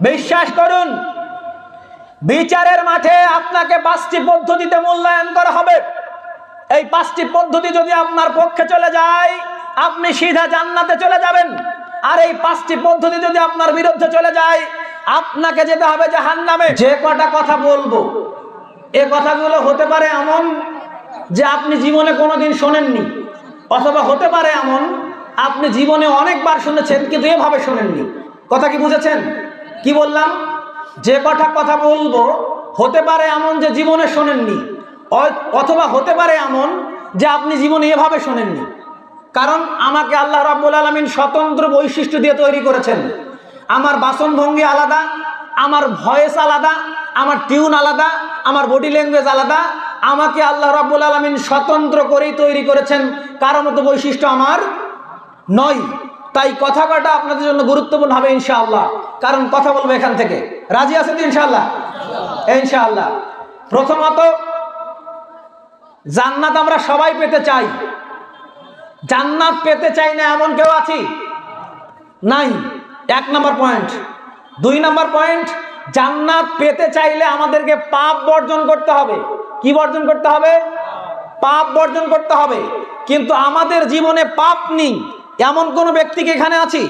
বিশ্বাস করুন, বিচারের মাঠে আপনাকে পাঁচটি পদ্ধতিতে মূল্যায়ন করা হবে। এই পাঁচটি পদ্ধতি যদি আপনার পক্ষে চলে যায়, আপনি সিধা জান্নাতে চলে যাবেন। আর এই পাঁচটি পদ্ধতি যদি আপনার বিরুদ্ধে চলে যায়, আপনাকে যেতে হবে জাহান্নামে। যে কটা কথা বলব, এ কথাগুলো হতে পারে এমন যে আপনি জীবনে কোনোদিন শোনেননি, অথবা হতে পারে এমন, আপনি জীবনে অনেকবার শুনেছেন, কিন্তু এভাবে শোনেননি। কথা কি বুঝেছেন? কি বললাম? যে কটা কথা বলব, হতে পারে এমন যে জীবনে শোনেননি অথবা হতে পারে এমন যে আপনি জীবনে এভাবে শোনেননি। কারণ আমাকে আল্লাহ রাব্বুল আলমিন স্বতন্ত্র বৈশিষ্ট্য দিয়ে তৈরি করেছেন। আমার বাসনভঙ্গি আলাদা, আমার ভয়েস আলাদা, আমার টিউন আলাদা, আমার বডি ল্যাঙ্গুয়েজ আলাদা। আমাকে আল্লাহ রাব্বুল আলমিন স্বতন্ত্র করেই তৈরি করেছেন। কারও মতো বৈশিষ্ট্য আমার নয়। তাই কথা কটা আপনাদের জন্য গুরুত্বপূর্ণ হবে ইনশাআল্লাহ। কারণ কথা বলব এখান থেকে। রাজি আছেন তো ইনশাআল্লাহ? ইনশাআল্লাহ। প্রথমত, জান্নাত আমরা সবাই পেতে চাই। জান্নাত পেতে চাই না এমন কেউ আছি? নাই। এক নম্বর পয়েন্ট। দুই নম্বর পয়েন্ট, জান্নাত পেতে চাইলে আমাদেরকে পাপ বর্জন করতে হবে। কি বর্জন করতে হবে? পাপ বর্জন করতে হবে। কিন্তু আমাদের জীবনে পাপ নেই। এমন কোন ব্যক্তিকে এখানে আছি?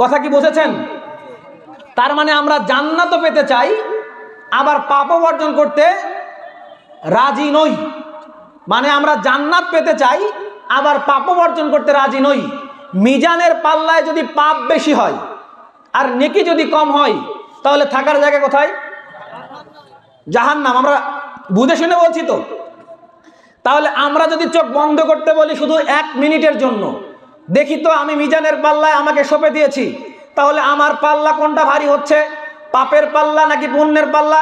কথা কি বুঝেছেন? তার মানে আমরা জান্নাতও পেতে চাই, আবার পাপও বর্জন করতে রাজি নই। মানে আমরা জান্নাত পেতে চাই, আবার পাপও বর্জন করতে রাজি নই। মিজানের পাল্লায় যদি পাপ বেশি হয়, আর নেকি যদি কম হয়, তাহলে থাকার জায়গা কোথায়? জাহান্নাম। আমরা বুঝে শুনে বলছি তো। তাহলে আমরা যদি চোখ বন্ধ করতে বলি শুধু এক মিনিটের জন্য, দেখি তো আমি মিজানের পাল্লায় আমাকে সঁপে দিয়েছি, তাহলে আমার পাল্লা কোনটা ভারী হচ্ছে? পাপের পাল্লা নাকি পুণ্যের পাল্লা?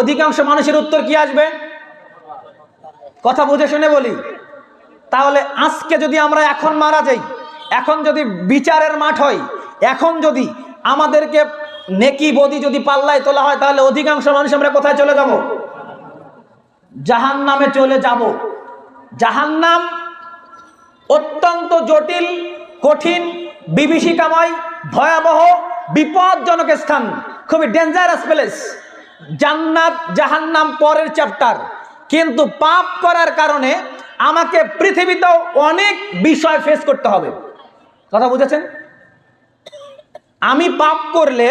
অধিকাংশ মানুষের উত্তর কি আসবে? কথা বুঝে শুনে বলি। তাহলে আজকে যদি আমরা এখন মারা যাই, এখন যদি বিচারের মাঠ হয়, এখন যদি আমাদেরকে নেকি বদি যদি পাল্লায় তোলা হয়, তাহলে অধিকাংশ মানুষ আমরা কোথায় চলে যাব? জাহান নামে চলে যাব। জাহান্নাম অত্যন্ত জটিল, কঠিন, বিভীষিকাময়, ভয়াবহ, বিপজ্জনক স্থান। খুবই ডেঞ্জারাস প্লেস জান্নাত, জাহান্নাম পরের চ্যাপ্টার কিন্তু পাপ করার কারণে আমাকে পৃথিবীতেও অনেক বিষয় ফেস করতে হবে। কথা বুঝেছেন? আমি পাপ করলে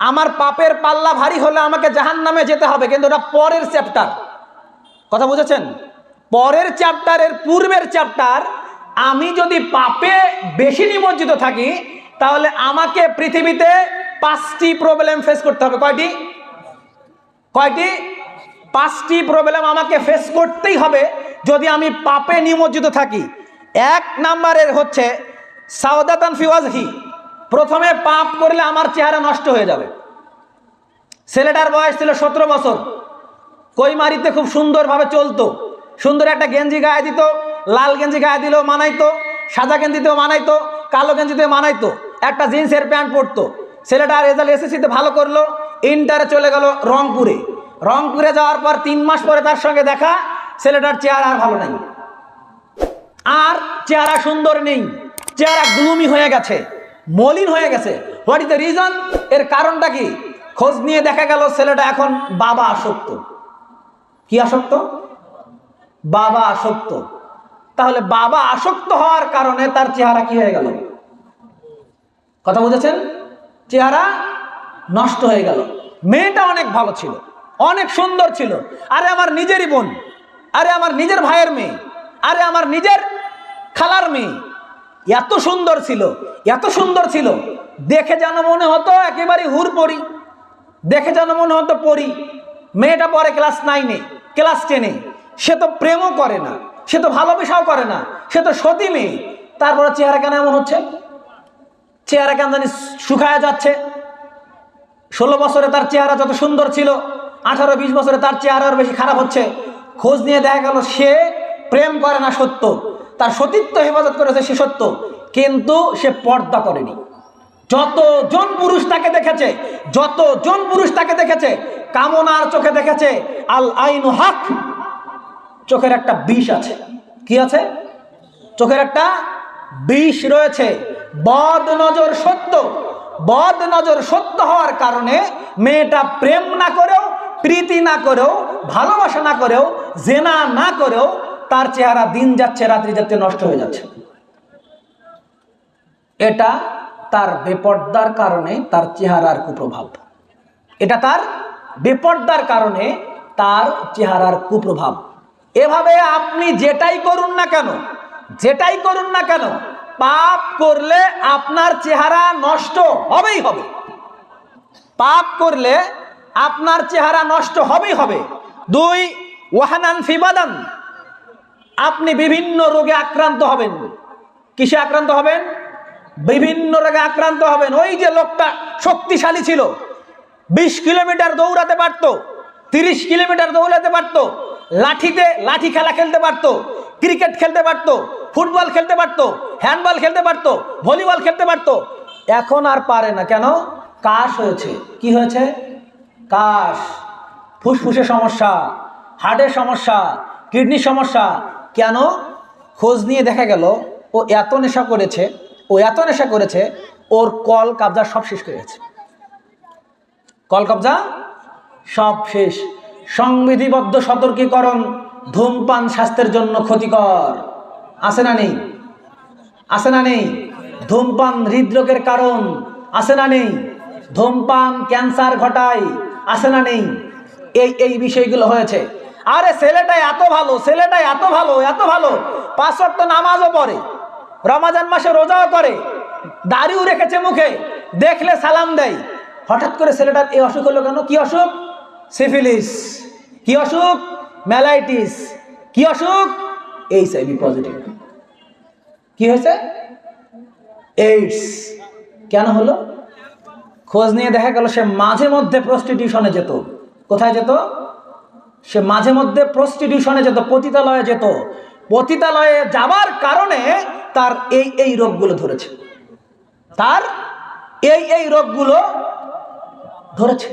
আমার পাপের পাল্লা ভারী হলে আমাকে জাহান্নামে যেতে হবে, কিন্তু ওটা পরের চ্যাপ্টার কথা বুঝেছেন? পরের চ্যাপ্টারের পূর্বের চ্যাপ্টার, আমি যদি পাপে বেশি নিমজ্জিত থাকি, তাহলে আমাকে পৃথিবীতে পাঁচটি প্রবলেম ফেস করতে হবে। কয়টি? কয়টি? পাঁচটি প্রবলেম আমাকে ফেস করতেই হবে যদি আমি পাপে নিমজ্জিত থাকি। এক নাম্বারের হচ্ছে সাউদাতান ফিওয়াজহি প্রথমে পাপ করলে আমার চেহারা নষ্ট হয়ে যাবে। ছেলেটার বয়স ছিল সতেরো বছর। কইমারিতে খুব সুন্দরভাবে চলতো। সুন্দর একটা গেঞ্জি গায়ে দিত, লাল গেঞ্জি গায়ে দিলেও মানাইতো, সাদা গেঞ্জিতেও মানাইতো, কালো গেঞ্জিতেও মানাইতো। একটা জিন্সের প্যান্ট পরতো। ছেলেটা রেজাল্ট এসএসসিতে ভালো করল, ইন্টারে চলে গেল রংপুরে। রংপুরে যাওয়ার পর তিন মাস পরে তার সঙ্গে দেখা, ছেলেটার চেহারা আর ভালো নেই। আর চেহারা সুন্দর নেই, চেহারা গ্লুমি হয়ে গেছে, মলিন হয়ে গেছে। হোয়াট ইজ দ্য রিজন এর কারণটা কি? খোঁজ নিয়ে দেখা গেল ছেলেটা এখন বাবা আসক্ত। কি আসক্ত? বাবা আসক্ত। তাহলে বাবা আসক্ত হওয়ার কারণে তার চেহারা কি হয়ে গেল? কথা বুঝেছেন? চেহারা নষ্ট হয়ে গেল। মেয়েটা অনেক ভালো ছিল, অনেক সুন্দর ছিল। আরে আমার নিজেরই বোন, আরে আমার নিজের ভাইয়ের মেয়ে, আরে আমার নিজের খালার মেয়ে। এত সুন্দর ছিল, এত সুন্দর ছিল। দেখে যেন মনে হতো একেবারে হুর পড়ি দেখে যেন মনে হতো পড়ি মেয়েটা পরে ক্লাস নাইনে, ক্লাস টেনে। সে তো প্রেমও করে না, সে তো ভালোবাসাও করে না, সে তো সতী মেয়ে। তারপরে চেহারা কেন এমন হচ্ছে? চেহারা কেন জানি শুকায় যাচ্ছে। ষোলো বছরে তার চেহারা যত সুন্দর ছিল, আঠারো, বিশ বছরে তার চেহারা আরও বেশি খারাপ হচ্ছে। খোঁজ নিয়ে দেখা গেল সে প্রেম করে না সত্য। তার সতীত্ব হেফাজত করেছে সে সত্য, কিন্তু সে পর্দা করেনি। যতজন পুরুষ তাকে দেখেছে, যতজন পুরুষ তাকে দেখেছে, কামনার চোখে দেখেছে আল আইন হক। চোখের একটা বিষ আছে। কি আছে? চোখের একটা বিষ রয়েছে। বদ নজর সত্য। বদ নজর সত্য হওয়ার কারণে মেয়েটা প্রেম না করেও, প্রীতি না করেও, ভালোবাসা না করেও, জেনা না করেও তার চেহারা দিন যাচ্ছে, রাত্রি যাচ্ছে, নষ্ট হয়ে যাচ্ছে। এটা তার বেপর্দার কারণে তার চেহারার কুপ্রভাব। এটা তার বেপর্দার কারণে তার চেহারার কুপ্রভাব। এভাবে আপনি যেটাই করুন না কেন, যেটাই করুন না কেন, পাপ করলে আপনার চেহারা নষ্ট হবেই হবে। পাপ করলে আপনার চেহারা নষ্ট হবেই হবে। দুই, ওয়াহানান ফিবাদান আপনি বিভিন্ন রোগে আক্রান্ত হবেন। কিসে আক্রান্ত হবেন? বিভিন্ন রোগে আক্রান্ত হবেন। ওই যে লোকটা শক্তিশালী ছিল, বিশ কিলোমিটার দৌড়াতে পারতো, তিরিশ কিলোমিটার দৌড়াতে পারতো লাঠিতে লাঠি খেলা খেলতে পারতো, ক্রিকেট খেলতে পারতো, ফুটবল খেলতে পারতো, হ্যান্ডবল খেলতে পারতো, ভলিবল খেলতে পারতো। এখন আর পারে না। কেন? কাশ হয়েছে। কি হয়েছে? কাশ। ফুসফুসের সমস্যা, হার্টের সমস্যা, কিডনির সমস্যা। কেন? খোঁজ নিয়ে দেখা গেল, ও এত নেশা করেছে, ও এত নেশা করেছে, ওর কল কাবজা সব শেষ করে গেছে। কল কবজা সব শেষ। সংবিধিবদ্ধ সতর্কীকরণ ধূমপান স্বাস্থ্যের জন্য ক্ষতিকর। আছে না নেই? আছে না নেই? ধূমপান হৃদরোগের কারণ আছে না নেই? ধূমপান ক্যান্সার ঘটায় আছে না নেই? এই এই বিষয়গুলো হয়েছে। আরে ছেলেটা এত ভালো, ছেলেটা এত ভালো এত ভালো। পাঁচ ওয়াক্ত নামাজও পড়ে, রমাজান মাসে রোজাও করে, দাড়িও রেখেছে মুখে, দেখলে সালাম দেয়। হঠাৎ করে ছেলেটার এই অসুখ হলো কেন? কি অসুখ? সিফিলিস, কি অসুখ? ম্যালাইটিস কি অসুখ? HIV positive. কি হয়েছে? এইডস। কেন হলো? খোঁজ নিয়ে দেখা গেল সে মাঝে মধ্যে প্রস্টিটিউশনে যেত। কোথায় যেত? সে মাঝে মধ্যে প্রস্টিটিউশনে যেত, পতিতালয়ে যেত। পতিতালয়ে যাবার কারণে তার এই এই রোগগুলো ধরেছে। তার এই এই রোগগুলো ধরেছে।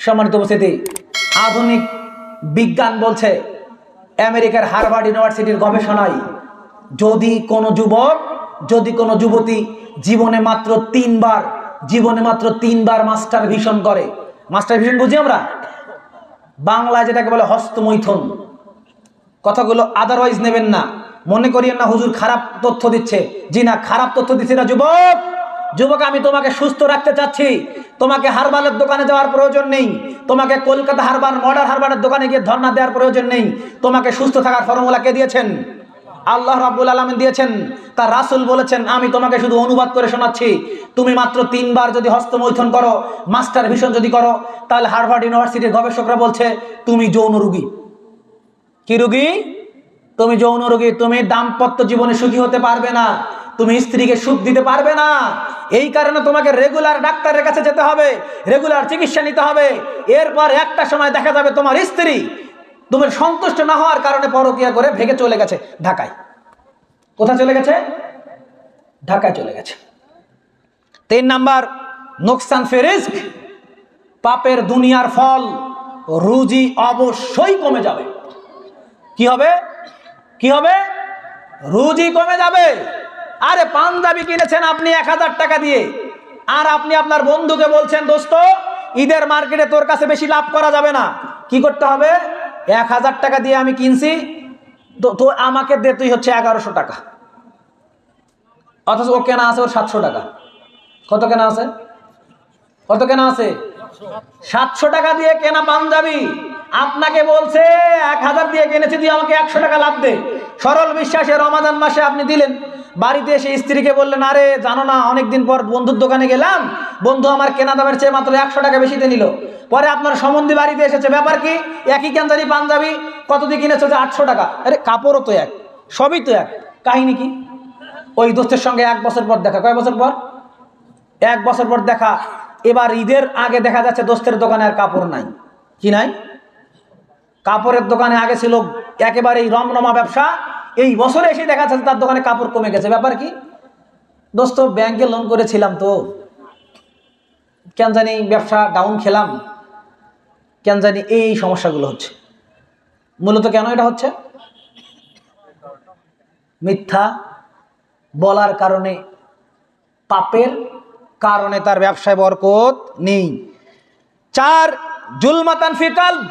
সম্মানিত উপস্থিতি, আধুনিক বিজ্ঞান বলছে আমেরিকার হার্ভার্ড ইউনিভার্সিটির গবেষণায় যদি কোনো যুবক, যদি কোনো যুবতী জীবনে মাত্র তিনবার, জীবনে মাত্র তিনবার মাস্টার ভিশন করে, মাস্টার ভিশন বুঝি আমরা? বাংলায় যেটাকে বলে হস্তমৈথুন। কথাগুলো আদারওয়াইজ নেবেন না। মনে করিয়েন না, হুজুর খারাপ তথ্য দিচ্ছে। জি না, খারাপ তথ্য দিচ্ছে না যুবক! যুবক, আমি তোমাকে সুস্থ রাখতে চাচ্ছি। তোমাকে হারবালের দোকানে যাওয়ার প্রয়োজন নেই। তোমাকে কলকাতা হারবার, মডার হারবারের দোকানে গিয়ে ধর্ণা দেওয়ার প্রয়োজন নেই। তোমাকে সুস্থ থাকার ফর্মুলা কে দিয়েছেন? আল্লাহ রাব্বুল আলমিন দিয়েছেন। তার রাসুল বলেছেন, আমি তোমাকে শুধু অনুবাদ করে শোনাচ্ছি। তুমি মাত্র তিনবার যদি হস্তমৈথুন করো, মাস্টার ভিশন যদি করো, তাহলে হার্ভার্ড ইউনিভার্সিটির গবেষকরা বলছে, তুমি যৌন রুগী। কি রুগী? তুমি যৌন রোগী। তুমি দাম্পত্য জীবনে সুখী হতে পারবে না। তুমি স্ত্রীকে সুখ দিতে পারবে না। এই কারণে তোমাকে রেগুলার ডাক্তারের কাছে যেতে হবে রেগুলার চিকিৎসা নিতে হবে। এরপর একটা সময় দেখা যাবে তোমার স্ত্রী তুমি সন্তুষ্ট না হওয়ার কারণে পরকিয়া করে ভেগে চলে গেছে ঢাকায়। কোথায় চলে গেছে? ঢাকায় চলে গেছে। তিন নাম্বার, নোকসান ফেরিস্ক পাপের দুনিয়ার ফল রুজি অবশ্যই কমে যাবে। কি হবে? কি হবে? রুজি কমে যাবে। আরে পাঞ্জাবি কিনেছেন আপনি এক হাজার টাকা দিয়ে। আর আপনি আপনার বন্ধুকে বলছেন, দোস্ত, ঈদের মার্কেটে তোর কাছে বেশি লাভ করা যাবে না। কি করতে হবে? এক হাজার টাকা দিয়ে আমি কিনছি। তো আমাকে দে, তুই হচ্ছে এগারোশো টাকা। অথচ ও কেনা আছে ওর সাতশো টাকা। কত কেনা আছে? কত কেনা আছে? সাতশো টাকা দিয়ে কেনা পাঞ্জাবি। আপনাকে বলছে, এক হাজার দিয়ে কিনেছি, তুই আমাকে একশো টাকা লাভ দে। সরল বিশ্বাসে রমাজান মাসে আপনি দিলেন। বাড়িতে এসে স্ত্রীকে বললেন, আরে, জানো না, অনেকদিন পর বন্ধুর দোকানে গেলাম। বন্ধু আমার কেনা দামের চেয়ে মাত্র একশো টাকা বেশিতে নিল। পরে আপনার সম্বন্ধী বাড়িতে এসেছে। ব্যাপার কি? একই ক্যান্সারি পাঞ্জাবি, কত দিয়ে কিনেছে? যে আটশো টাকা। আরে, কাপড়ও তো এক, সবই তো এক। কাহিনী কি? ওই দোস্তের সঙ্গে এক বছর পর দেখা। কয় বছর পর? এক বছর পর দেখা। এবার ঈদের আগে দেখা যাচ্ছে দোস্তের দোকানে আর কাপড় নাই। কি নাই? কাপড়ের দোকানে আগে ছিল একেবারেই রমরমা ব্যবসা এই বছরে এসে দেখা যাচ্ছে তার দোকানে কাপড় কমে গেছে। ব্যাপার কি? দোস্ত, ব্যাংকে লোন করেছিলাম তো। কেন জানি ব্যবসা ডাউন খেলাম। কেন জানি এই সমস্যাগুলো হচ্ছে। মূলত কেন এটা হচ্ছে? মিথ্যা বলার কারণে, পাপের কারণে তার ব্যবসায় বরকত নেই। চার, জুলমাতান ফিকাল।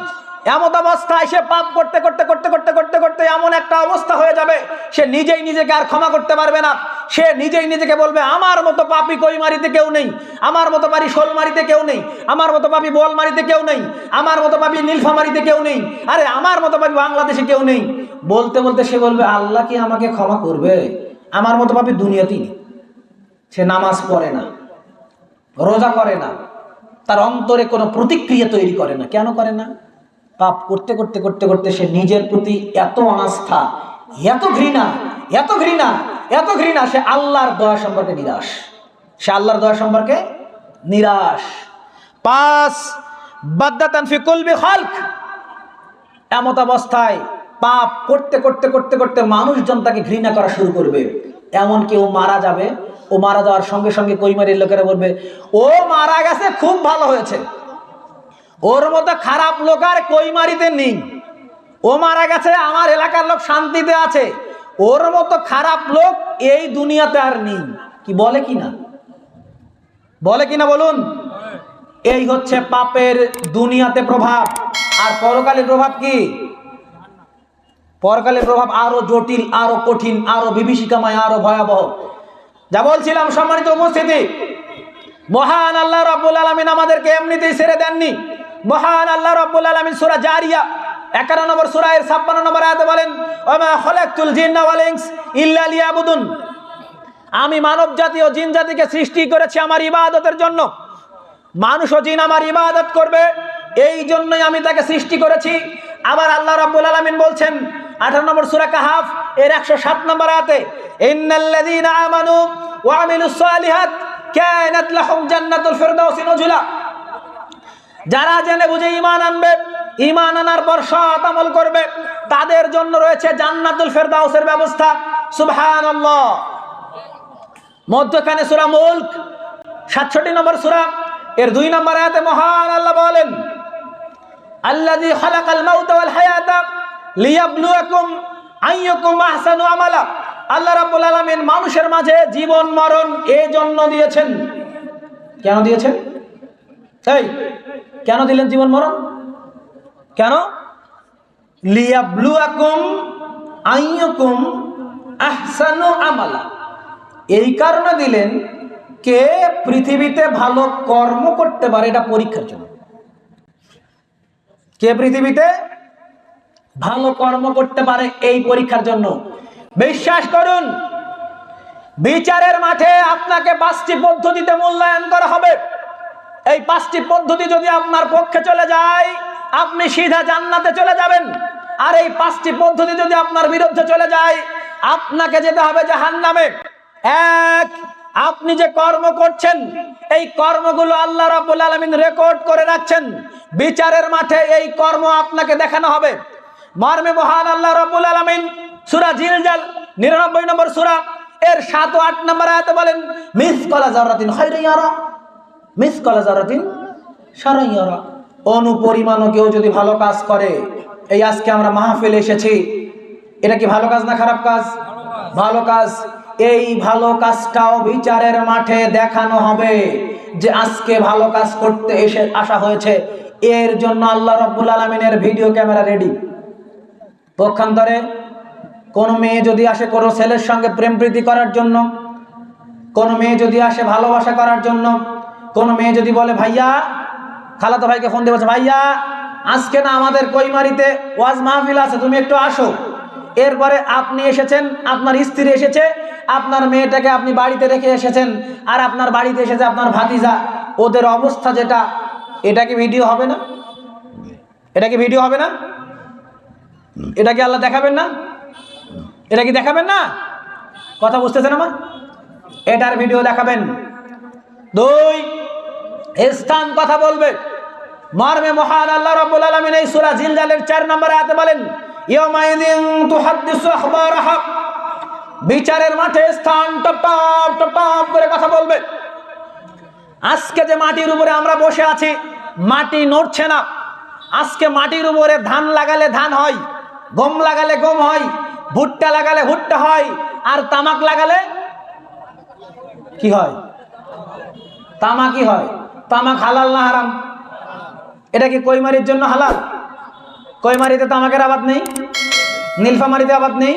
এমন অবস্থায় সে পাপ করতে করতে করতে করতে করতে করতে এমন একটা অবস্থা হয়ে যাবে, সে নিজেই নিজেকে আর ক্ষমা করতে পারবে না। সে নিজেই নিজেকে বলবে, আমার মতো পাপি কই মারিতে কেউ নেই? আমার মতো পারি শোল মারিতে কেউ নেই? আমার মতো পাপি বল মারিতে কেউ নেই? আমার মতো পাপি নীলফা মারিতে কেউ নেই? আরে, আমার মতো পাপি বাংলাদেশে কেউ নেই? বলতে বলতে সে বলবে, আল্লাহ কি আমাকে ক্ষমা করবে? আমার মতো পাপি দুনিয়াতেই সে নামাজ পড়ে না, রোজা করে না, তার অন্তরে কোনো প্রতিক্রিয়া তৈরি করে না। কেন করে না? পাপ করতে করতে করতে করতে সে নিজের প্রতি এত অনাস্থা এত ঘৃণা এত ঘৃণা এত ঘৃণা, সে আল্লাহর দয়া সম্পর্কে নিরাশ। সে আল্লাহর দয়া সম্পর্কে নিরাশ। পাঁচ বাদ্দাতান ফি কুলবি খালক। এমত অবস্থায় পাপ করতে করতে করতে করতে মানুষজন তাকে ঘৃণা করা শুরু করবে। এমন কেউ মারা যাবে, ও মারা যাওয়ার সঙ্গে সঙ্গে কৈমারির লোকেরা বলবে, ও মারা গেছে, খুব ভালো হয়েছে। ওর মতো খারাপ লোক আর কৈমারিতে নেই। ও মারা গেছে, আমার এলাকার লোক শান্তিতে আছে। ওর মতো খারাপ লোক এই দুনিয়াতে আর নেই। কি বলে কি না? বলে কি না বলুন? এই হচ্ছে পাপের দুনিয়াতে প্রভাব। আর পরকালের প্রভাব কি? পরকালের প্রভাব আরও জটিল, আরও কঠিন, আরও বিভীষিকাময়, আরও ভয়াবহ। যা বলছিলাম সম্মানিত উপস্থিতি, মহান আল্লাহ রব্বুল আলমিন আমাদেরকে এমনিতেই ছেড়ে দেননি। মহান আল্লাহ রব্বুল আলমিন সুরা জারিয়া একান্ন নম্বর সুরা এর ছাপ্পান্ন নম্বর আয়াতে বলেন, ওমা খলাকতুল জিন্না ওয়াল ইনস ইল্লা আমি মানব জাতি ও জিন জাতিকে সৃষ্টি করেছি আমার ইবাদতের জন্য। মানুষ ও জিন আমার ইবাদত করবে, এই জন্যই আমি তাকে সৃষ্টি করেছি। আবার আল্লাহ রাব্বুল আলামিন বলছেন, আঠারো নম্বর সূরা কাহাফ এর একশো সাত নম্বর আয়াতে ইন্নাল্লাযীনা আমানু ওয়া আমিলুস সালিহাত কানাত লাহুম জান্নাতুল ফিরদাউসি নুজুলা। যারা জেনে বুঝে ইমান আনবে ইমান আনার পর সৎ আমল করবে, তাদের জন্য রয়েছে জান্নাতুল ফেরদাউসের ব্যবস্থা। সুবহানাল্লাহ। মধ্যখানে সূরা মুলক, সাতষট্টি নম্বর সূরা, এর দুই নম্বর আয়াতে মহান আল্লাহ বলেন, আল্লাযী খালাকাল মাউতা ওয়াল হায়াতা লিয়াবলুয়াকুম আইয়ুকুম আহসানু আমালা। আল্লাহ রাব্বুল আলামিন মানুষের মাঝে জীবন, মরণ এই জন্য দিয়েছেন। কেন দিয়েছেন? এই, কেন দিলেন জীবন মরণ? কেন? লিয়াবলুয়াকুম আইয়ুকুম আহসানু আমালা। এই কারণে দিলেন কে পৃথিবীতে ভালো কর্ম করতে পারে এটা পরীক্ষার জন্য। কে পৃথিবীতে ভালো কর্ম করতে পারে এই পরীক্ষার জন্য। বিশ্বাস করুন, বিচারের মাঠে আপনাকে পাঁচটি পদ্ধতিতে মূল্যায়ন করা হবে। এই পাঁচটি পদ্ধতি যদি আপনার পক্ষে চলে যায়, আপনি সিধা জান্নাতে চলে যাবেন। আর এই পাঁচটি পদ্ধতি যদি আপনার বিরুদ্ধে চলে যায়, আপনাকে যেতে হবে জাহান্নামে। এক, আপনি যে কর্ম করছেন, এই কর্মগুলো আল্লাহ রাব্বুল আলামিন রেকর্ড করে রাখছেন। বিচারের মাঠে এই কর্ম আপনাকে দেখানো হবে। মর্মে মহান আল্লাহ রাব্বুল আলামিন সূরা জিলজাল 99 নম্বর সূরা, এর 7 ও 8 নম্বর আয়াতে বলেন মিস কলা জারাতিন মিস কলা জারাতিন শারান ইয়ারা অনুপরিমাণও কেউ যদি ভালো কাজ করে, এই আজকে আমরা মাহফিলে এসেছি। এটা কি ভালো কাজ না খারাপ কাজ? ভালো কাজ। এই ভালো কাজটাও বিচারের মাঠে দেখানো হবে যে আজকে ভালো কাজ করতে এসে আসা হয়েছে। এর জন্য আল্লাহ রব্বুল আলমিনের ভিডিও ক্যামেরা রেডি। পক্ষান্তরে কোনো মেয়ে যদি আসে কোনো ছেলের সঙ্গে প্রেম প্রীতি করার জন্য, কোনো মেয়ে যদি আসে ভালোবাসা করার জন্য কোনো মেয়ে যদি বলে, ভাইয়া, খালাতো ভাইকে ফোন দিয়ে বলছে, ভাইয়া, আজকে না আমাদের কৈমারিতে ওয়াজ মাহফিল আছে, তুমি একটু আসো। এরপরে আপনি এসেছেন, আপনার স্ত্রী এসেছে, আপনার মেয়েটাকে আপনি বাড়িতে রেখে এসেছেন, আর আপনার বাড়িতে এসেছে আপনার ভাতিজা। ওদের অবস্থা যেটা, এটা কি ভিডিও হবে না? এটা কি ভিডিও হবে না? এটা কি আল্লাহ দেখাবেন না? এটা কি দেখাবেন না? কথা বুঝতেছেন আমার? এটার ভিডিও দেখাবেন। দুই, স্থান কথা বলবে। মর্মে মহান আল্লাহ রাব্বুল আলামিন এই সূরা জিলজালের 4 নম্বর আয়াতে বলেন বিচারের মাঠে স্থান টপ টপ টপ করে কথা বলবে। আজকে যে মাটির উপরে আমরা বসে আছি, মাটি নড়ছে না। আজকে মাটির উপরে ধান লাগালে ধান হয়, গম লাগালে গম হয়, ভুট্টা লাগালে ভুট্টা হয়, আর তামাক লাগালে কি হয়? তামা কি হয়? তামাক হালাল না হারাম? এটা কি কৈমারির জন্য হালাল? কৈমারিতে তামাকের আবাদ নেই? নীলফামারিতে আবাদ নেই?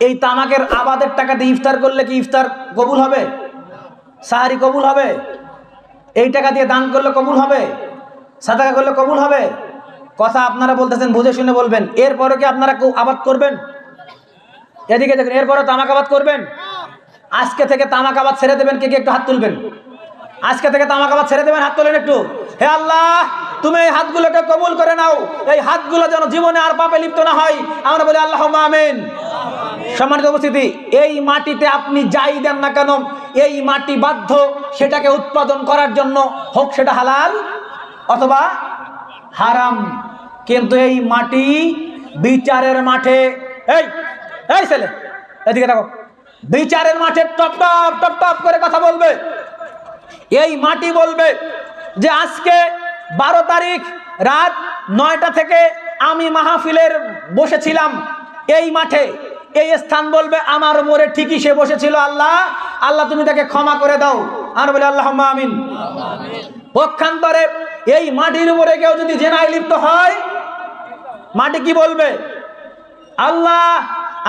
এই তামাকের আবাদের টাকা দিয়ে ইফতার করলে কি ইফতার কবুল হবে? সাহারি কবুল হবে? এই টাকা দিয়ে দান করলে কবুল হবে? সাদাকা করলে কবুল হবে? কথা আপনারা বলতেছেন, বুঝে শুনে বলবেন। এরপরে কি আপনারা আবাদ করবেন? এদিকে দেখুন, এরপরে তামাক আবাদ করবেন? আজকে থেকে তামাক আবাদ ছেড়ে দেবেন, কে কে একটু হাত তুলবেন? আজকে থেকে তামাক আবাদ ছেড়ে দেবেন, হাত তোলেন একটু। হে আল্লাহ, তুমি এই হাতগুলোকে কবুল করে নাও। এই হাতগুলো যেন জীবনে আর পাপে লিপ্ত না হয়। আমরা বলি আল্লাহ আমিন। সম্মানিত উপস্থিতি, এই মাটিতে আপনি যাই দেন না কেন, এই মাটি বাধ্য সেটাকে উৎপাদন করার জন্য হোক সেটা হালাল অথবা হারাম। কিন্তু এই মাটি বিচারের মাঠে এই এই ছেলে, এদিকে দেখো। বিচারের মাঠে টপ টপ টপ টপ করে কথা বলবে। এই মাটি বলবে যে আজকে বারো তারিখ রাত নয়টা থেকে আমি মাহফিলের বসেছিলাম এই মাঠে। এই স্থান বলবে, আমার মোড়ে ঠিকই সে বসেছিল, আল্লাহ। আল্লাহ, তুমি তাকে ক্ষমা করে দাও। আর বলে আল্লাহ আমিন। পক্ষান্তরে এই মাটির উপরে কেউ যদি জেনায় লিপ্ত হয়, মাটি কি বলবে? আল্লাহ,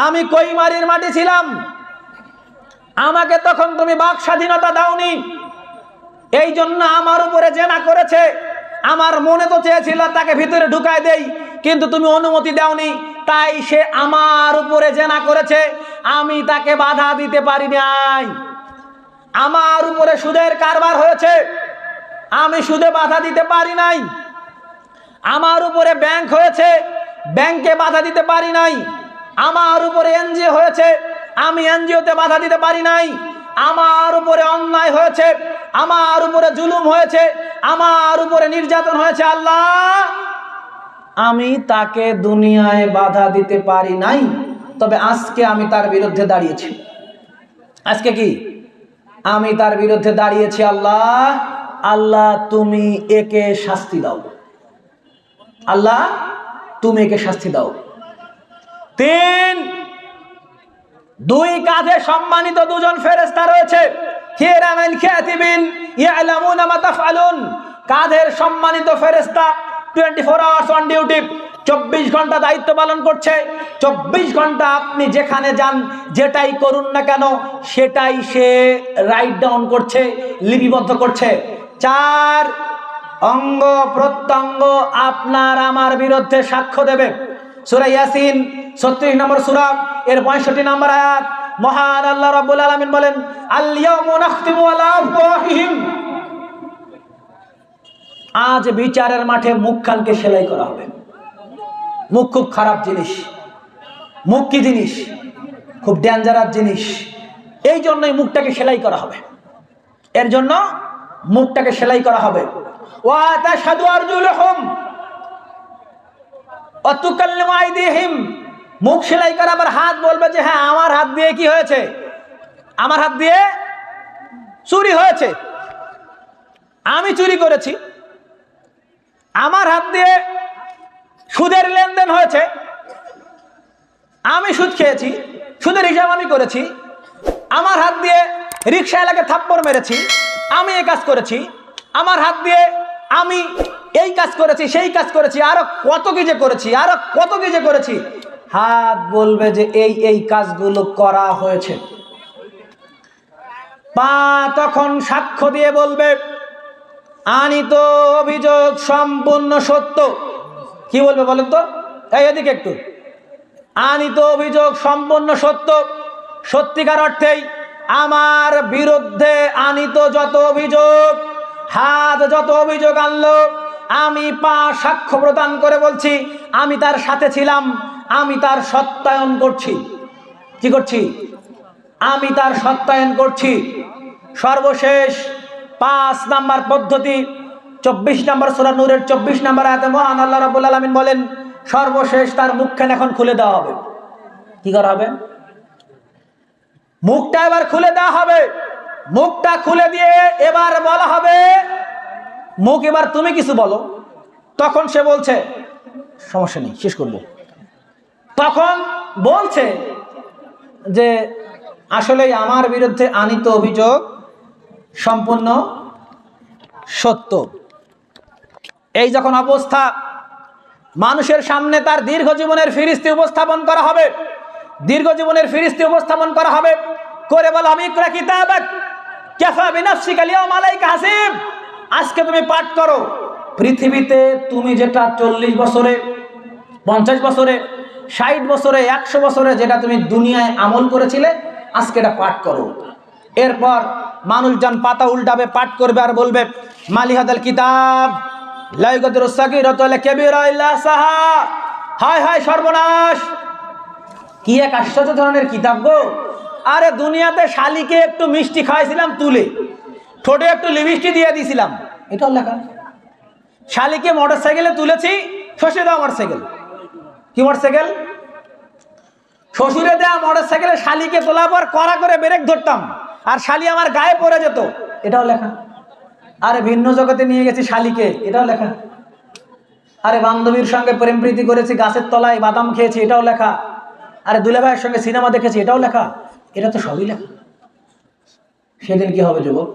আমি কইমারির মাটি ছিলাম আমাকে তখন তুমি বাক স্বাধীনতা দাওনি। এই জন্য আমার উপরে জেনা করেছে। আমার মনে তো চেয়েছিল তাকে ভিতরে ঢুকায় দেই, কিন্তু তুমি অনুমতি দাওনি। তাই সে আমার উপরে জেনা করেছে। আমি তাকে বাধা দিতে পারি নাই। আমার উপরে সুদের কারবার হয়েছে। আমি সুদে বাধা দিতে পারি নাই। আমার উপরে ব্যাংক হয়েছে। ব্যাংকে বাধা দিতে পারি নাই। আমার উপরে এনজিও হয়েছে। আমি এনজিওতে বাধা দিতে পারি নাই। আমার উপরে অন্যায় হয়েছে, আমার উপরে জুলুম হয়েছে, আমার উপরে নির্যাতন হয়েছে আল্লাহ। আমি তাকে দুনিয়ায় বাধা দিতে পারি নাই, তবে আজকে আমি তার বিরুদ্ধে দাঁড়িয়েছি। আজকে কি? আমি তার বিরুদ্ধে দাঁড়িয়েছি আল্লাহ। আল্লাহ, তুমি একে শাস্তি দাও। আল্লাহ, তুমি একে শাস্তি দাও। তিন দুই কাঁধে সম্মানিত দুজন ফেরেস্তা রয়েছে। কাঁধের সম্মানিত ফেরেস্তা 24 আওয়ার্স অন ডিউটি চব্বিশ ঘণ্টা দায়িত্ব পালন করছে। চব্বিশ ঘণ্টা আপনি যেখানে যান, যেটাই করুন না কেন, সেটাই সে রাইট ডাউন করছে, লিপিবদ্ধ করছে। চার অঙ্গ প্রত্যঙ্গ আপনার আমার বিরুদ্ধে সাক্ষ্য দেবে। সুরা ইয়াসিন ছত্রিশ নম্বর সুরা, এর পঁয়ষট্টি নম্বর আয়াত। মহান আল্লাহ রাব্বুল আলামিন বলেন আজ বিচারের মাঠে মুখ কানকে সেলাই করা হবে। মুখ খুব খারাপ জিনিস, মুখ কি জিনিস? খুব ডেঞ্জারাস জিনিস। এই জন্যই মুখটাকে সেলাই করা হবে। এর জন্য মুখটাকে সেলাই করা হবে। ওয়া তাশহাদু আরজুলুহুম, ওয়া তুকাল্লিমু আইদিহিম। মুখ সেলাই করে আমার হাত বলবে যে হ্যাঁ আমার হাত দিয়ে কি হয়েছে? আমার হাত দিয়ে চুরি হয়েছে। আমি চুরি করেছি। আমার হাত দিয়ে সুদের লেনদেন হয়েছে। আমি সুদ খেয়েছি। সুদের হিসাব আমি করেছি। আমার হাত দিয়ে রিক্সা এলাকায় থাপ্পড় মেরেছি। আমি এই কাজ করেছি। আমার হাত দিয়ে আমি এই কাজ করেছি, সেই কাজ করেছি। আরও কত কি যে করেছি, আরও কত কি যে করেছি। হাত বলবে যে এই এই কাজগুলো করা হয়েছে। পা তখন সাক্ষ্য দিয়ে বলবে, আনিত অভিযোগ সম্পূর্ণ সত্য। কি বলবে বলেন তো? এই এদিকে একটু। আনিত অভিযোগ সম্পূর্ণ সত্য। সত্যিকার অর্থেই আমার বিরুদ্ধে আনিত যত অভিযোগ, হাত যত অভিযোগ আনলো, আমি পা সাক্ষ্য প্রদান করে বলছি, আমি তার সাথে ছিলাম। আমি তার সত্যায়ন করছি। কি করছি? আমি তার সত্যায়ন করছি। সর্বশেষ পাঁচ নাম্বার পদ্ধতি, চব্বিশ নাম্বার সোলা নূরের চব্বিশ নাম্বার আয়াতে মহান আল্লাহ রাবুল আলমিন বলেন, সর্বশেষ তার মুখখান এখন খুলে দেওয়া হবে। কি করা হবে? মুখটা এবার খুলে দেওয়া হবে। মুখটা খুলে দিয়ে এবার বলা হবে, মুখ এবার তুমি কিছু বলো। তখন সে বলছে, সমস্যা নেই, শেষ করব। তখন বলছে যে আসলে আমার বিরুদ্ধে আনিত অভিযোগ সম্পূর্ণ সত্য। এই যখন অবস্থা, মানুষের সামনে তার দীর্ঘ জীবনের ফিরিস্তি উপস্থাপন করা হবে। দীর্ঘ জীবনের ফিরিস্তি উপস্থাপন করা হবে। করে বলো আমি আজকে তুমি পাঠ করো। পৃথিবীতে তুমি যেটা চল্লিশ বছরে, পঞ্চাশ বছরে ষাট বছরে, একশো বছরে যেটা তুমি দুনিয়ায় আমল করেছিলে, আজকে এটা পাঠ করো। এরপর মানুষজন পাতা উল্টাবে, পাঠ করবে আর বলবে মালিহাদাল কিতাব হায় হায় সর্বনাশ। কি এক ধরনের কিতাব গো। আরে দুনিয়াতে শালিকে একটু মিষ্টি তুলে একটু দিয়ে দিয়েছিলাম লেখা শালিকে মোটর সাইকেলে তুলেছি শ্বশুরে দেওয়া মোটর সাইকেল। কি মোটর সাইকেল? শ্বশুরে দেওয়া মোটর সাইকেলে শালিকে তোলার পর কড়া করে ব্রেক ধরতাম, আর শালি আমার গায়ে পড়ে যেত। এটাও লেখা। আরে ভিন্ন জগতে নিয়ে গেছি শালিকে, এটাও লেখা। আরে বান্ধবীর সঙ্গে প্রেম প্রীতি করেছি, গাছের তলায় বাদাম খেয়েছি, এটাও লেখা। আরে দুলে ভাইয়ের সঙ্গে সিনেমা দেখেছি, এটাও লেখা। এটা তো সবই লেখা। সেদিন কি হবে যুবক?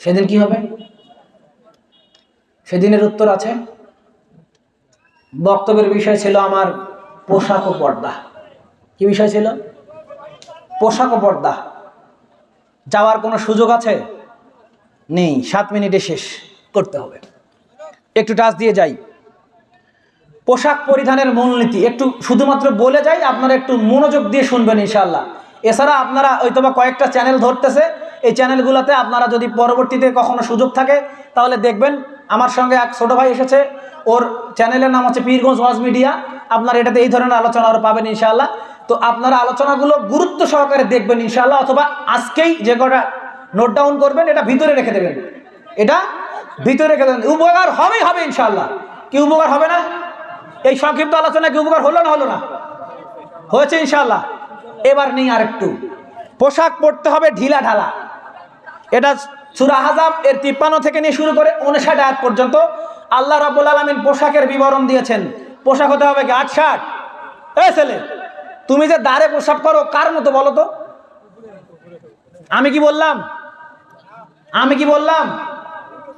সেদিন কি হবে? সেদিনের উত্তর আছে। বক্তব্যের বিষয় ছিল আমার পোশাক ও পর্দা। কি বিষয় ছিল? পোশাক ও পর্দা। যাওয়ার কোনো সুযোগ আছে? নেই, সাত মিনিটে শেষ করতে হবে। একটু টাচ দিয়ে যাই। পোশাক পরিধানের মূলনীতি, একটু শুধুমাত্র বলে যাই, আপনারা একটু মনোযোগ দিয়ে শুনবেন ইনশাল্লাহ এছাড়া আপনারা হয়তো বা কয়েকটা চ্যানেল ধরতেছে, এই চ্যানেলগুলোতে আপনারা যদি পরবর্তীতে কখনো সুযোগ থাকে, তাহলে দেখবেন আমার সঙ্গে এক ছোটো ভাই এসেছে ওর চ্যানেলের নাম হচ্ছে পীরগঞ্জ ওয়াজ মিডিয়া। আপনারা এটাতে এই ধরনের আলোচনা আরও পাবেন ইনশাআল্লাহ। তো আপনারা আলোচনাগুলো গুরুত্ব সহকারে দেখবেন ইনশাআল্লাহ অথবা আজকেই যে কটা নোট ডাউন করবেন, এটা ভিতরে রেখে দেবেন। এটা ভিতরে রেখে দেবেন। উপকার হবেই হবে ইনশাআল্লাহ। কি উপকার হবে না? এই সংক্ষিপ্ত আলোচনা কি উপকার হলো না হলো না? হয়েছে ইনশাআল্লাহ। এবার নেই আর একটু পোশাক পরতে হবে ঢিলা ঢালা। এটা সুরা হাজাব এর তিপ্পান্ন থেকে নিয়ে শুরু করে উনষাট আয়াত পর্যন্ত আল্লাহ রাবুল আলমিন পোশাকের বিবরণ দিয়েছেন। পোশাক হতে হবে কি আট ছেলে তুমি যে দাঁড়ে পোশাক করো কার মতো বলো তো? আমি কি বললাম? আমি কি বললাম?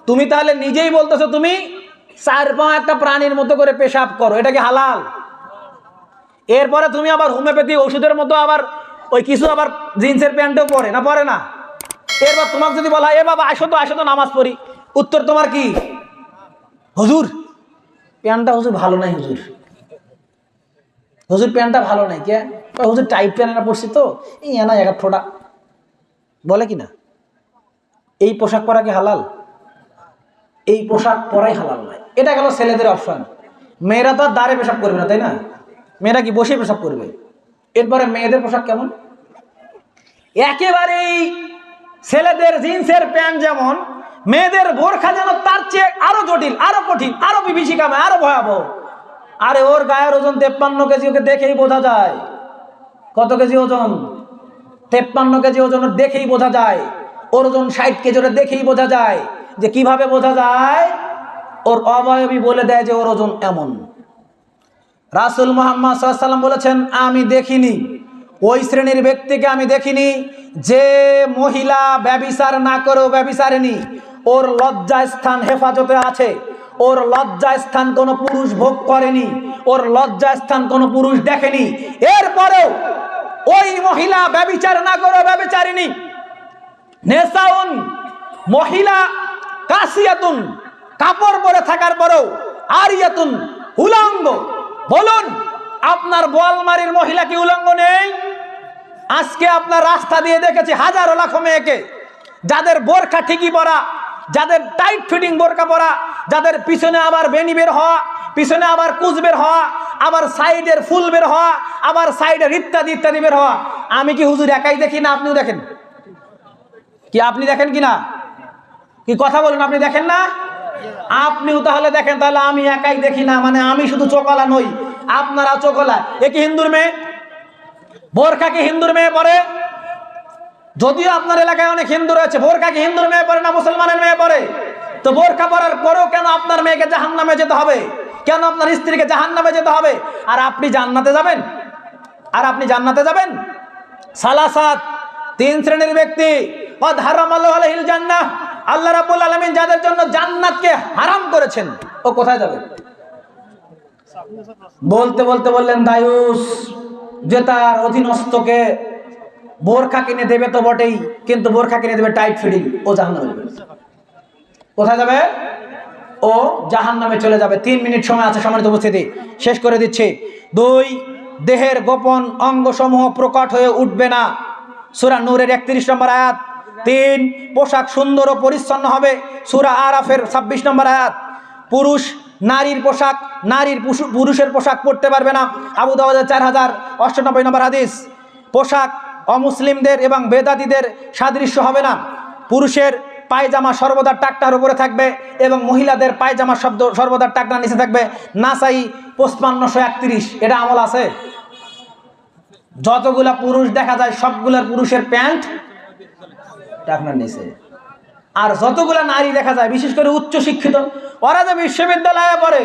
তুমি তাহলে নিজেই বলতেছো তুমি চার পাঁচ একটা প্রাণীর মতো করে পেশাব করো এটা কি হালাল? এরপরে তুমি আবার হোমিওপ্যাথি ওষুধের মতো আবার ওই কিছু আবার জিন্সের প্যান্টও পরে না পরে না? এরপর তোমাকে যদি বলা হয়, এ বাবা আসো তো আসো তো নামাজ পড়ি। উত্তর তোমার কি? হুজুর প্যান্টটা হুজুর ভালো নাই হুজুর। হুজুর প্যান্টটা ভালো নাই কে? হুজুর টাইট প্যান্টটা পড়ছি তো। এই এনা এক ঠোঁটা বলে কি না? এই পোশাক পরা কি হালাল? এই পোশাক পরাই হালাল নয়। এটা গেল ছেলেদের অপশন মেয়েরা তো আর দাঁড়ে পেশাব করবে না, তাই না? মেয়েরা কি বসে পেশাব করবে? এরপরে মেয়েদের পোশাক কেমন? একেবারেই ছেলেদের জিন্সের প্যান্ট যেমন মেয়েদের বোরখা যেন তার চেয়ে আরও জটিল, আরও কঠিন, আরও বিভীষিকামে আরও ভয়াবহ। আরে ওর গায়ের ওজন তেপ্পান্ন কেজি, ওকে দেখেই বোঝা যায়। কত কেজি ওজন? তেপ্পান্ন কেজি ওজন দেখেই বোঝা যায়। ওর ওজন ষাট কেজি ওটা দেখেই বোঝা যায়। যে কীভাবে বোঝা যায়? ওর অবয়বী বলে দেয় যে ওর ওজন এমন। রাসুল মোহাম্মদ সাল্লাম বলেছেন, আমি দেখিনি। ওই শ্রেণির ব্যক্তিকে আমি দেখিনি যে মহিলা ব্যবিচার না করেও ব্যবিচারেনি ওর লজ্জা স্থান হেফাজতে আছে। ওর লজ্জা স্থান কোনো পুরুষ ভোগ করেনি। ওর লজ্জা স্থান কোনো পুরুষ দেখেনি। এরপরেও ওই মহিলা ব্যবিচার না করেও ব্যবিচারিনি নেশাউন, মহিলা কাসিয়াতুন কাপড় পরে থাকার পরেও আরিয়াতুন, উলঙ্গ। বলুন, আপনার বোয়ালমারির মহিলা কি উলঙ্গ নেই? আজকে আপনার রাস্তা দিয়ে দেখেছি হাজারো লাখো মেয়েকে, যাদের বোরখা ঠিকই পরা যাদের টাইট ফিটিং বোরকা পরা, যাদের পিছনে আবার বেনি বের হওয়া, পিছনে আবার কুচ বের হওয়া আবার সাইডের ফুল বের হওয়া আবার সাইডের ইত্যাদি ইত্যাদি বের হওয়া, আমি কি হুজুর একাই দেখি না আপনিও দেখেন? কি আপনি দেখেন কি না? কি কথা বলেন আপনি দেখেন না? আপনিও তাহলে দেখেন, তাহলে আমি একাই দেখি না মানে আমি শুধু চোকলা নই, আপনারা চোকলা এ কি হিন্দুর মেয়ে? বোরখা কি হিন্দুর মেয়ে পরে? যদিও আপনার এলাকায় অনেক হিন্দু রয়েছে বোরখা কি হিন্দুর মেয়ে পড়ে না মুসলমানের মেয়ে পড়ে তো বোরখা পরার পরেও কেন আপনার মেয়েকে জাহান নামে যেতে হবে? কেন আপনার স্ত্রীকে জাহান নামে যেতে হবে? আর আপনি জান্নাতে যাবেন? আর আপনি জান্নাতে যাবেন? সালাসাত, তিন শ্রেণির ব্যক্তি জান্নাহ, আল্লাহ রাব্বুল আলামিন যাদের জন্য জান্নাতকে হারাম করেছেন, ও কোথায় যাবে? বলতে বলতে বললেন দায়ুস যে তার অধীনস্থকে বোরখা কিনে দেবে তো বটেই, কিন্তু বোরখা কিনে দেবে টাইট ফিডিং ও জাহান্নামে যাবে। কোথায় যাবে? ও জাহান নামে চলে যাবে। তিন মিনিট সময় আছে সম্মানিত উপস্থিতি, শেষ করে দিচ্ছি। দুই, দেহের গোপন অঙ্গসমূহ প্রকট হয়ে উঠবে না। সুরা নূরের একত্রিশ নম্বর আয়াত। তিন, পোশাক সুন্দর ও পরিচ্ছন্ন হবে। সুরা আরাফের ছাব্বিশ নম্বর আয়াত। পুরুষ, নারীর পোশাক, নারীর পুরুষের পোশাক পরতে পারবে না। আবু দাওয়াদের চার হাজার অষ্টানব্বই নম্বর হাদিস। পোশাক অমুসলিমদের এবং বেদাতিদের সাদৃশ্য হবে না। পুরুষের পায়জামা সর্বদা টাকটার উপরে থাকবে এবং মহিলাদের পায়জামা শব্দ সর্বদা টাকটার নিচে থাকবে। নাসাই পঁচপান্নশো একত্রিশ, এটা আমল আছে? যতগুলা পুরুষ দেখা যায়, সবগুলার পুরুষের প্যান্ট টাকনার নিচে। আর যতগুলা নারী দেখা যায়, বিশেষ করে উচ্চ শিক্ষিত, ওরা যে বিশ্ববিদ্যালয়ে পড়ে,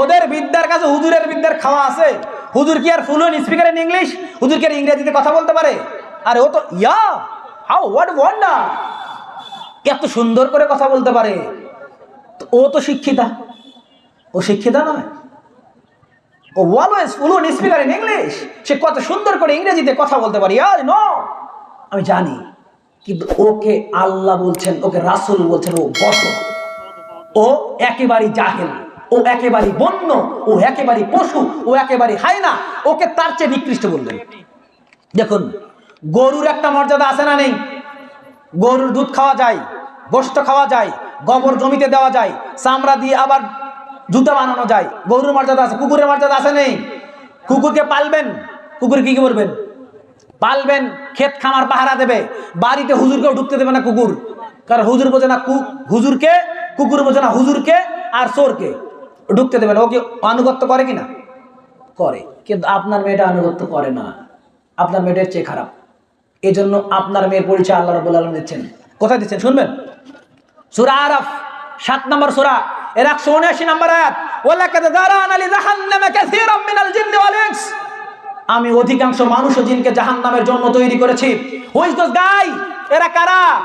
ওদের বিদ্যার কাছে হুজুরের বিদ্যার খাওয়া আছে? হুজুর কি আর ফ্লুয়েন্ট স্পিকার ইন ইংলিশ হুজুর কি আর ইংরেজিতে কথা বলতে পারে? আরে ও তো, ইয়া! হাউ হোয়াট ওয়ান্ডার এত সুন্দর করে কথা বলতে পারে। ও তো শিক্ষিতা। ও শিক্ষিতা নয়। ও always fluent speaker in English সে কত সুন্দর করে ইংরেজিতে কথা বলতে পারে। আর নো আমি জানি, কিন্তু ওকে আল্লাহ বলছেন, ওকে রাসুল বলছেন, ও বট ও একেবারেই জাহেল। ও একেবারেই বন্য, ও একেবারেই পশু, ও একেবারেই হায়না, ওকে তার চেয়ে নিকৃষ্ট বললেন। দেখুন, গরুর একটা মর্যাদা আছে না নেই? গরুর দুধ খাওয়া যায় গোস্ত খাওয়া যায়, গোবর জমিতে দেওয়া যায়, চামড়া দিয়ে আবার জুতা বানানো যায়। গরুর মর্যাদা আছে, কুকুরের মর্যাদা আছে নেই? কুকুরকে পালবেন? কুকুর কি কি করবেন? পালবেন, ক্ষেত খামার পাহারা দেবে, বাড়িতে হুজুরকেও ঢুকতে দেবে না কুকুর। কারণ হুজুর বোঝে না হুজুরকে, কুকুর বোঝে না হুজুরকে আর চোরকে। ঢুকতে দেবে না। ও কি আনুগত্য করে কিনা? করে। কিন্তু আপনার মেয়েটা আনুগত্য করে না। আপনার মেয়েটার চেয়ে খারাপ। এই জন্য আপনার মেয়ের পরিচয় আল্লাহ রবুল আলম দিচ্ছেন। কোথায় দিচ্ছেন? শুনবেন? সুরা আরাফ, সাত নম্বর সুরা। এর একশো উনআশি নম্বর আয়াত। আমি অধিকাংশ মানুষ ও জিনকে জাহান্নামের জন্য তৈরি করেছি। Who's guy? এরা কারা?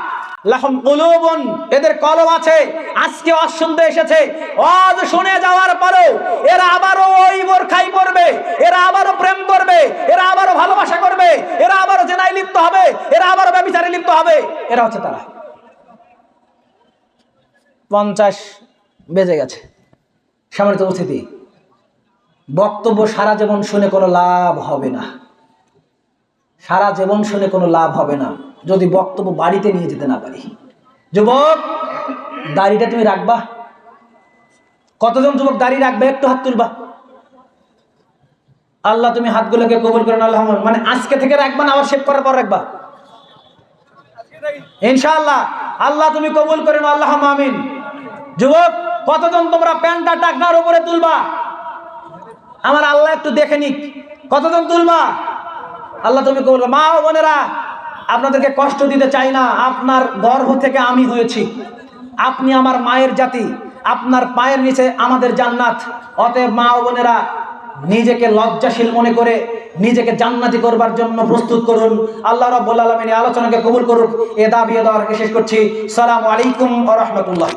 লাহম কুলুবুন, এদের কলব আছে, আজকে অজ এসেছে। অজ শুনে যাওয়ার পরেও এরা আবারও ওই বোরখাই পড়বে, এরা আবারও প্রেম করবে, এরা আবারও ভালোবাসা করবে, এরা আবারও জেনায় লিপ্ত হবে, এরা আবারও ব্যবিচারে লিপ্ত হবে। এরা হচ্ছে তারা। পঞ্চাশ বেজে গেছে। সামরিক উপস্থিতি। বক্তব্য সারা জীবন শুনে কোনো লাভ হবে না। সারা জীবন শুনে কোনো লাভ হবে না। যদি বক্তব্য বাড়িতে নিয়ে যেতে না পারি। যুবক, দাড়িটা তুমি রাখবা। কতজন যুবক দাড়ি রাখবে? একটু হাত তুলবা। আল্লাহ তুমি হাতগুলোকে কবুল করেন আল্লাহ মানে আজকে থেকে রাখবা না, আবার শেভ করার পর রাখবা। ইনশাআল্লাহ, আল্লাহ তুমি কবুল করেন আল্লাহ আমিন। যুবক, কতজন তোমরা প্যান্টটা টাকনার উপরে তুলবা? আমার আল্লাহ একটু দেখে নিক। কতজন তুলবা? আল্লাহ তুমি কবুল মা বোনেরা আপনাদেরকে কষ্ট দিতে চাই না, আপনার গর্ভ থেকে আমি হয়েছি। আপনি আমার মায়ের জাতি, আপনার পায়ের নিচে আমাদের জান্নাত। অতএব মা বোনেরা, নিজেকে লজ্জাশীল মনে করে নিজেকে জান্নাতি করবার জন্য প্রস্তুত করুন। আল্লাহ রব্বুল আলমিনী আলোচনাকে কবুল করুক। এ দাবি দেওয়ার শেষ করছি। সালাম আলাইকুম রহমতুল্লাহ।